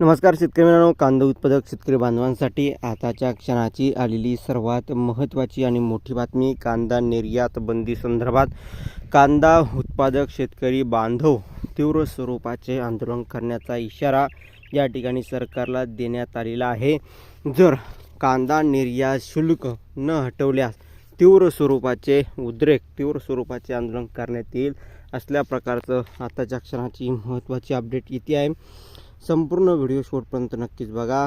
नमस्कार शेतकरी मित्रांनो कांदा उत्पादक शेतकरी बांधवांसाठी आताच्या क्षणाची आलेली सर्वात महत्त्वाची आणि मोठी बातमी कांदा निर्यात बंदी संदर्भात. कांदा उत्पादक शेतकरी बांधव तीव्र स्वरूपाचे आंदोलन करण्याचा इशारा या ठिकाणी सरकारला देण्यात आलेला आहे. जर कांदा निर्यात शुल्क न हटवल्यास तीव्र स्वरूपाचे उद्रेक तीव्र स्वरूपाचे आंदोलन करण्यात येईल असल्या प्रकारचं आताच्या क्षणाची महत्त्वाची अपडेट इथे आहे. संपूर्ण व्हिडिओ शॉटपर्यंत नक्कीच बघा.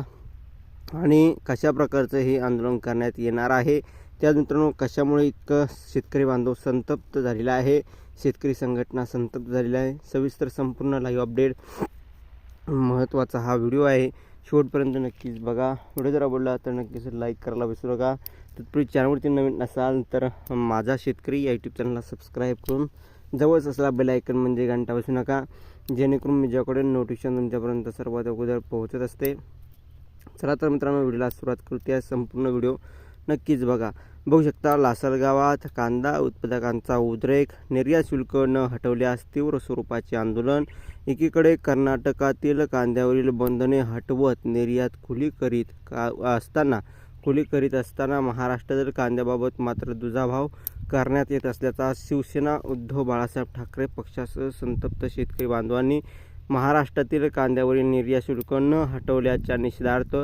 आणि कशा प्रकारचं हे आंदोलन करण्यात येणार आहे? त्याच मित्रांनो कशामुळे इतकं शेतकरी बांधव संतप्त झालेला आहे? शेतकरी संघटना संतप्त झालेला आहे. सविस्तर संपूर्ण लाईव्ह अपडेट महत्त्वाचा हा व्हिडिओ आहे. शेवटपर्यंत नक्कीच बघा. व्हिडिओ जर आवडला तर नक्कीच लाईक करायला विसरू नका. तत्पूर्वी चॅनलवरती नवीन असाल तर माझा शेतकरी या यूट्यूब चॅनलला सबस्क्राईब करून जवळच असला बेल आयकन म्हणजे घंटा बसू नका. जेणेकरून मी ज्याकडे नोटिफिकेशन तुमच्यापर्यंत सर्वात अगोदर पोहोचत असते. चला तर मित्रांनो व्हिडिओला सुरुवात करू त्या संपूर्ण व्हिडिओ नक्कीच बघा. बघू शकता लासलगावात कांदा उत्पादकांचा उद्रेक निर्यात शुल्क न हटवल्यास तीव्र स्वरूपाचे आंदोलन. एकीकडे कर्नाटकातील कांद्यावरील बंधने हटवत निर्यात खुली करीत का असताना खुली करीत असताना महाराष्ट्रातील कांद्याबाबत मात्र दुजाभाव करण्यात येत असल्याचा शिवसेना उद्धव बाळासाहेब ठाकरे पक्षासह संतप्त शेतकरी बांधवांनी महाराष्ट्रातील कांद्यावरील निर्यात शुल्क न हटवल्याच्या निषेधार्थ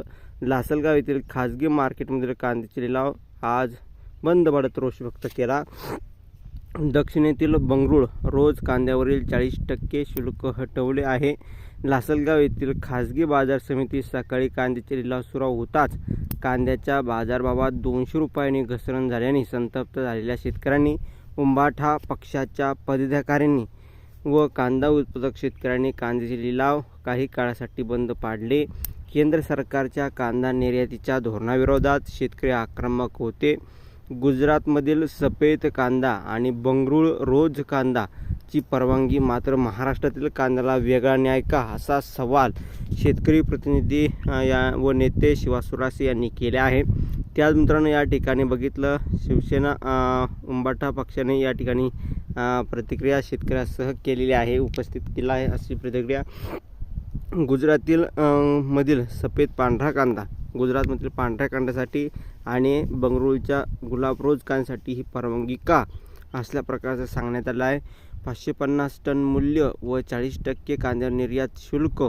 लासलगाव येथील खाजगी मार्केटमधील कांद्याचे लिलाव आज बंद पडत रोष व्यक्त केला. दक्षिणेतील बंगळूर रोज कांद्यावरील चाळीस टक्के शुल्क हटवले आहे. लासलगाव येथील खाजगी बाजार समिती सकाळी कांद्याचे लिलाव सुरू होताच कांद्याच्या बाजारभावात दोनशे रुपयांनी घसरण झाल्याने संतप्त झालेल्या शेतकऱ्यांनी उंबाठा पक्षाच्या पदाधिकाऱ्यांनी व कांदा उत्पादक शेतकऱ्यांनी कांद्याचे लिलाव काही काळासाठी बंद पाडले. केंद्र सरकारच्या कांदा निर्यातीच्या धोरणाविरोधात शेतकरी आक्रमक होते. गुजरातमधील सफेद कांदा आणि बंगळूर रोज कांदा ची परवानगी मात्र महाराष्ट्रातील कांद्याला वेगळा न्याय का असा सवाल शेतकरी प्रतिनिधी या व नेते शिवासुरासे यांनी केले आहे. त्याच मित्रांनो या ठिकाणी बघितलं शिवसेना उंबाठा पक्षाने या ठिकाणी प्रतिक्रिया शेतकऱ्यासह केलेली आहे उपस्थित केला आहे अशी प्रतिक्रिया. गुजरातील मधील सफेद पांढरा कांदा गुजरातमधील पांढऱ्या कांद्यासाठी आणि बंगळुरूच्या गुलाब रोज कांद्यासाठी ही परवानगी का? असल्या प्रकारचं सांगण्यात आलं आहे. पाचशे पन्नास टन मूल्य व चाळीस टक्के कांद्यावर निर्यात शुल्क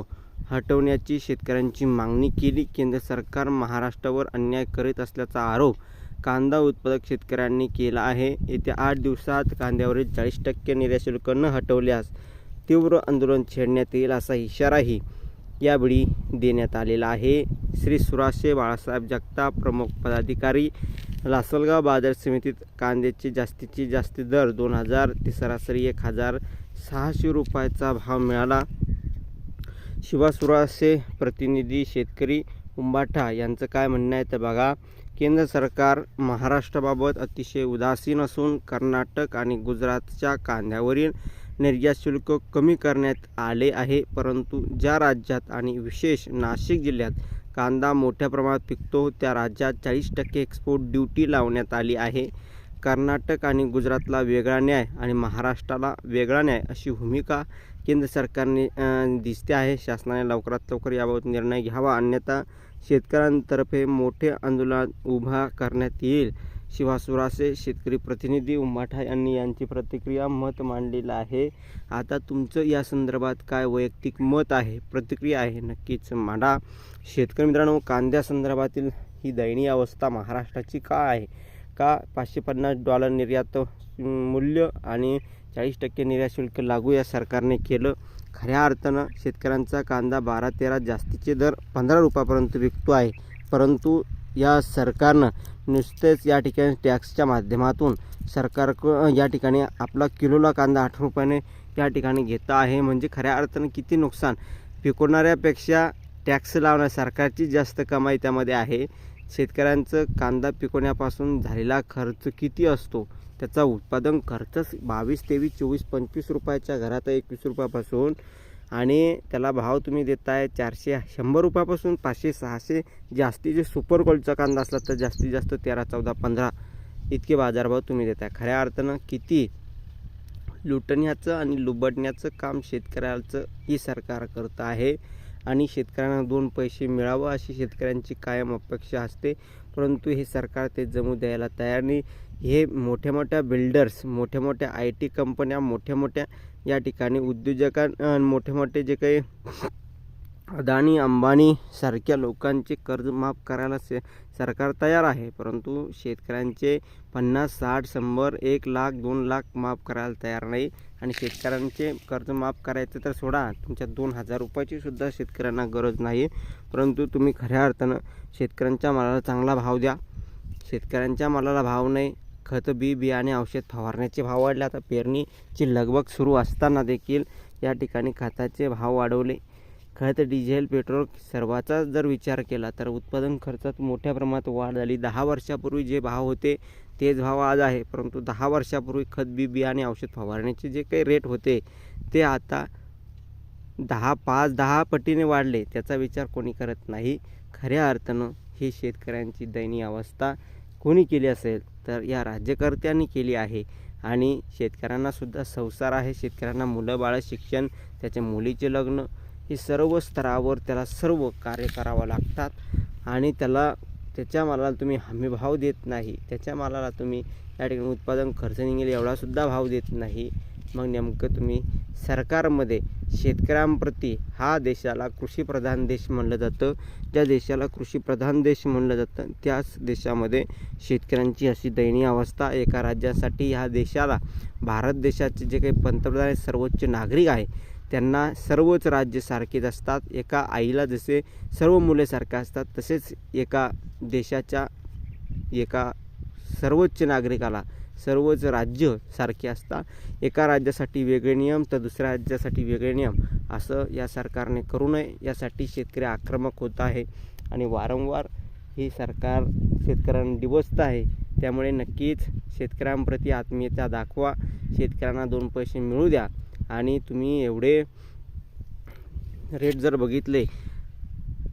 हटवण्याची शेतकऱ्यांची मागणी केली. केंद्र सरकार महाराष्ट्रावर अन्याय करीत असल्याचा आरोप कांदा उत्पादक शेतकऱ्यांनी केला आहे. येत्या आठ दिवसात कांद्यावरील चाळीस टक्के निर्यात शुल्क न हटवल्यास तीव्र आंदोलन छेडण्यात येईल असा इशाराही यावेळी देण्यात आलेला आहे. श्री सुराशे बाळासाहेब जगताप प्रमुख पदाधिकारी लासलगाव बाजार समितीत कांद्याचे जास्तीची जास्त दर दोन हजार ते सरासरी एक हजार सहाशे रुपयाचा भाव मिळाला. शिवासुरासे प्रतिनिधी शेतकरी उंबाठा यांचं काय म्हणणं आहे तर बघा. केंद्र सरकार महाराष्ट्राबाबत अतिशय उदासीन असून कर्नाटक आणि गुजरातच्या कांद्यावरील निर्यात शुल्क कमी करण्यात आले आहे. परंतु ज्या राज्यात आणि विशेष नाशिक जिल्ह्यात कांदा मोठ्या प्रमाणात पिकतो. त्या राज्यात चाळीस टक्के एक्सपोर्ट ड्युटी लावण्यात आली आहे. कर्नाटक आणि गुजरातला वेगळा न्याय आणि महाराष्ट्राला वेगळा न्याय अशी भूमिका केंद्र सरकारने दिसते आहे. शासनाने लवकरात लवकर याबाबत निर्णय घ्यावा. अन्यथा शेतकऱ्यांतर्फे मोठे आंदोलन उभा करण्यात येईल. शिवासुरासे शेतकरी प्रतिनिधी उमाठा यांनी यांची प्रतिक्रिया मत मांडलेलं आहे. आता तुमचं या संदर्भात काय वैयक्तिक मत आहे? प्रतिक्रिया आहे नक्कीच मांडा. शेतकरी मित्रांनो कांद्या संदर्भातील ही दयनीय अवस्था महाराष्ट्राची का आहे? का पाचशे पन्नास डॉलर निर्यात मूल्य आणि चाळीस टक्के निर्यात शुल्क लागू या सरकारने केलं? खऱ्या अर्थानं शेतकऱ्यांचा कांदा बारा तेरा जास्तीचे दर पंधरा रुपयापर्यंत विकतो आहे. परंतु या सरकारनं नुसतेच या ठिकाणी टॅक्सच्या माध्यमातून सरकार या ठिकाणी आपला किलोला कांदा आठ रुपयाने या ठिकाणी घेता आहे. म्हणजे खऱ्या अर्थानं किती नुकसान? पिकवणाऱ्यापेक्षा टॅक्स लावणं सरकारची जास्त कमाई त्यामध्ये आहे. शेतकऱ्यांचं कांदा पिकवण्यापासून झालेला खर्च किती असतो? त्याचा उत्पादन खर्चच बावीस तेवीस चोवीस पंचवीस रुपयाच्या घरात एकवीस रुपयापासून आणि त्याला भाव तुम्ही देताय चारशे शंभर रुपयापासून पाचशे सहाशे जास्तीचे सुपर गोल्डचा कांदा असला तर जास्तीत जास्त तेरा चौदा पंधरा इतके बाजारभाव तुम्ही देताय. खऱ्या अर्थानं किती लुटण्याचं आणि लुबडण्याचं काम शेतकऱ्याचं ही सरकार करत आहे आणि शेतकऱ्यांना दोन पैसे मिळावं अशी शेतकऱ्यांची कायम अपेक्षा असते परंतु हे सरकार ते जमू द्यायला तयार नाही. हे मोठ्या मोठ्या बिल्डर्स मोठ्या मोठ्या आय टी कंपन्या मोठ्या मोठ्या या ठिकाणी उद्योजकां मोठे मोठे जे काही अदानी अंबानी सारख्या लोकांचे कर्ज माफ करायला से सरकार तयार आहे. परंतु शेतकऱ्यांचे पन्नास साठ शंभर एक लाख दोन लाख माफ करायला तयार नाही. आणि शेतकऱ्यांचे कर्ज माफ करायचं तर सोडा तुमच्या दोन हजार रुपयाची सुद्धा शेतकऱ्यांना गरज नाही. परंतु तुम्ही खऱ्या अर्थानं शेतकऱ्यांच्या मालाला चांगला भाव द्या. शेतकऱ्यांच्या मालाला भाव नाही. खत बी बियाणे औषध फवारण्याचे भाव वाढले. आता पेरणीची लगबग सुरू असताना देखील या ठिकाणी खताचे भाव वाढवले. खत डिझेल पेट्रोल सर्वाचाच जर विचार केला तर उत्पादन खर्चात मोठ्या प्रमाणात वाढ झाली. दहा वर्षापूर्वी जे भाव होते तेच भाव आज आहे. परंतु दहा वर्षापूर्वी खत बी बियाणे औषध फवारण्याचे जे काही रेट होते ते आता दहा पाच दहा पटीने वाढले. त्याचा विचार कोणी करत नाही. खऱ्या अर्थानं ही शेतकऱ्यांची दयनीय अवस्था कोणी केली असेल तर या राज्यकर्त्यांनी केली आहे. आणि शेतकऱ्यांनासुद्धा संसार आहे. शेतकऱ्यांना मुलं बाळं शिक्षण त्याच्या मुलीचे लग्न हे सर्व स्तरावर त्याला सर्व कार्य करावं लागतात. आणि त्याला त्याच्या मालाला तुम्ही हमीभाव देत नाही. त्याच्या मालाला तुम्ही या ठिकाणी उत्पादन खर्च निघेल एवढासुद्धा भाव देत नाही. मग नेमकं तुम्ही सरकारमध्ये शेतकऱ्यांप्रती हा देशाला कृषीप्रधान देश म्हणलं जातं. ज्या देशाला कृषीप्रधान देश म्हणलं जातं त्याच देशामध्ये शेतकऱ्यांची अशी दयनीय अवस्था एका राज्यासाठी ह्या देशाला भारत देशाचे जे काही पंतप्रधान आहेत, सर्वोच्च नागरिक आहे त्यांना सर्वच राज्य सारखेच असतात. एका आईला जसे सर्व मुले सारखे असतात तसेच एका देशाच्या एका सर्वोच्च नागरिकाला सर्वच राज्य सारखे असतात. एका राज्यासाठी वेगळे नियम तर दुसऱ्या राज्यासाठी वेगळे नियम. असं या सरकारने करू नये. यासाठी शेतकरी आक्रमक होत आहे आणि वारंवार हे सरकार शेतकऱ्यांना डिवचत आहे. त्यामुळे नक्कीच शेतकऱ्यांप्रती आत्मीयता दाखवा. शेतकऱ्यांना दोन पैसे मिळू द्या. आणि तुम्ही एवढे रेट जर बघितले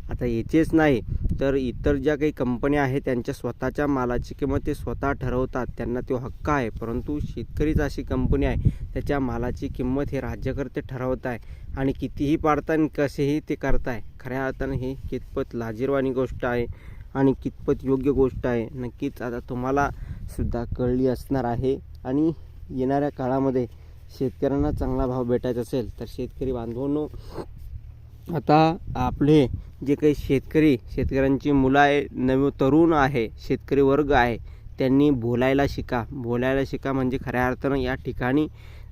आता याचेच नाही. तर इतर ज्या काही कंपन्या आहेत त्यांच्या स्वतःच्या मालाची किंमत ते स्वतः ठरवतात त्यांना तो हक्क आहे. परंतु शेतकरीच अशी कंपनी आहे त्याच्या मालाची किंमत हे राज्यकर्ते ठरवत आहे आणि कितीही पाडताय आणि कसेही ते करताय. खऱ्या अर्थानं ही कितपत लाजीरवाणी गोष्ट आहे आणि कितपत योग्य गोष्ट आहे नक्कीच आता तुम्हाला सुद्धा कळली असणार आहे. आणि येणाऱ्या काळामध्ये शेतकऱ्यांना चांगला भाव भेटायचा असेल तर शेतकरी बांधवांनो आता आपले जे काही शेतकरी शेतकऱ्यांची मुलं आहे नव तरुण आहे शेतकरी वर्ग आहे त्यांनी बोलायला शिका. बोलायला शिका म्हणजे खऱ्या अर्थानं या ठिकाणी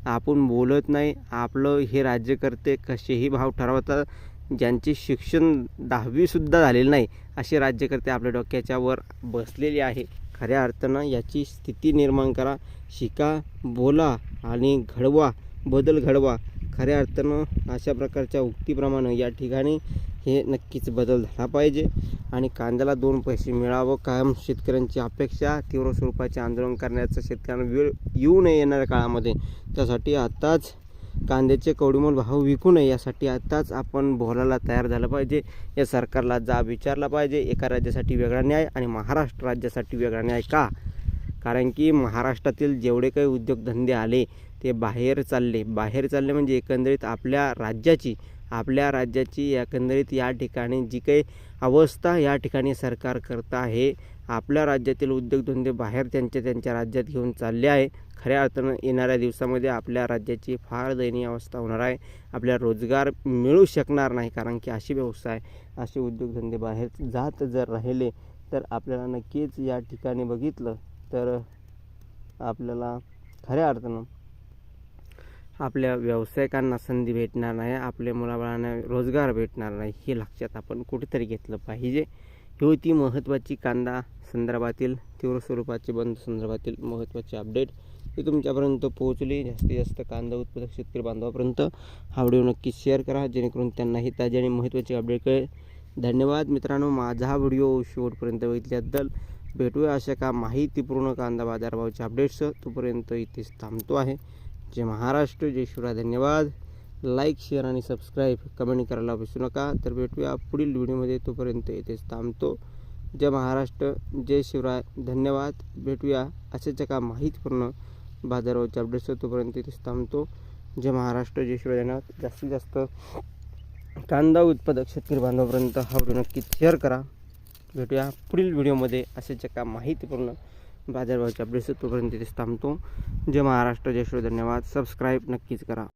आपण बोलत नाही. आपलं हे राज्यकर्ते कसेही भाव ठरवतात ज्यांचे शिक्षण दहावीसुद्धा झालेलं नाही असे राज्यकर्ते आपल्या डोक्याच्या वर बसलेले आहे. खऱ्या अर्थानं याची स्थिती निर्माण करा शिका बोला आणि घडवा बदल घडवा. खऱ्या अर्थानं अशा प्रकारच्या उक्तीप्रमाणे या ठिकाणी हे नक्कीच बदल झाला पाहिजे. आणि कांद्याला दोन पैसे मिळावं कायम शेतकऱ्यांची अपेक्षा तीव्र स्वरूपाचे आंदोलन करण्याचा शेतकऱ्यांना वेळ येऊ नये येणाऱ्या काळामध्ये. त्यासाठी आत्ताच कांद्याचे कवडीमोल भाव विकू नये यासाठी आत्ताच आपण बोलायला तयार झालं पाहिजे. या सरकारला जाब विचारला पाहिजे. एका राज्यासाठी वेगळा न्याय आणि महाराष्ट्र राज्यासाठी वेगळा न्याय का? कारण की महाराष्ट्रातील जेवढे काही उद्योगधंदे आले ते बाहेर चालले. बाहेर चालले म्हणजे एकंदरीत आपल्या राज्याची आपल्या राज्याची एकंदरीत या ठिकाणी जी काही अवस्था या ठिकाणी सरकार करत आहे आपल्या राज्यातील उद्योगधंदे बाहेर त्यांच्या त्यांच्या राज्यात घेऊन चालले आहे. खऱ्या अर्थानं येणाऱ्या दिवसामध्ये आपल्या राज्याची फार दयनीय अवस्था होणार आहे. आपल्या रोजगार मिळू शकणार नाही कारण की अशी व्यवसाय असे उद्योगधंदे बाहेर जात जर राहिले तर आपल्याला नक्कीच या ठिकाणी बघितलं तर आपल्याला खऱ्या अर्थानं आपल्या व्यावसायिकांना संधी भेटणार नाही आपल्या मुलाबाळांना रोजगार भेटणार नाही हे लक्षात आपण कुठेतरी घेतलं पाहिजे. ही होती महत्त्वाची कांदा संदर्भातील तीव्र स्वरूपाचे बंद संदर्भातील महत्त्वाची अपडेट. ती तुमच्यापर्यंत पोहोचली. जास्तीत जास्त कांदा उत्पादक शेतकरी बांधवापर्यंत हा व्हिडिओ नक्की शेअर करा जेणेकरून त्यांनाही ताजी आणि महत्त्वाची अपडेट कळेल. धन्यवाद मित्रांनो. माझा हा व्हिडिओ शेवटपर्यंत बघितल्याबद्दल भेटूया अशा का माहितीपूर्ण कांदा बाजारभावाच्या अपडेट्स तोपर्यंत इथेच थांबतो आहे. जय महाराष्ट्र जय शिवराय धन्यवाद. लाईक शेअर आणि सबस्क्राईब कमेंट करायला विसरू नका. तर भेटूया पुढील व्हिडिओमध्ये. तोपर्यंत इथेच थांबतो. जय महाराष्ट्र जय शिवराय धन्यवाद. भेटूया अशाच एका माहितीपूर्ण बाजारावरच्या अपडेट्स तोपर्यंत इथेच थांबतो. जय महाराष्ट्र जय शिवराय धन्यवाद. जास्तीत जास्त कांदा उत्पादक शेतकरी बांधवापर्यंत हा व्हिडिओ नक्कीच शेअर करा. भेटूया. पुढील व्हिडिओमध्ये असेच एका माहितीपूर्ण बाजारभावाच्या अपडेट्स तोपर्यंत तिथेच थांबतो. जय महाराष्ट्र जय श्री धन्यवाद. सबस्क्राईब नक्कीच करा.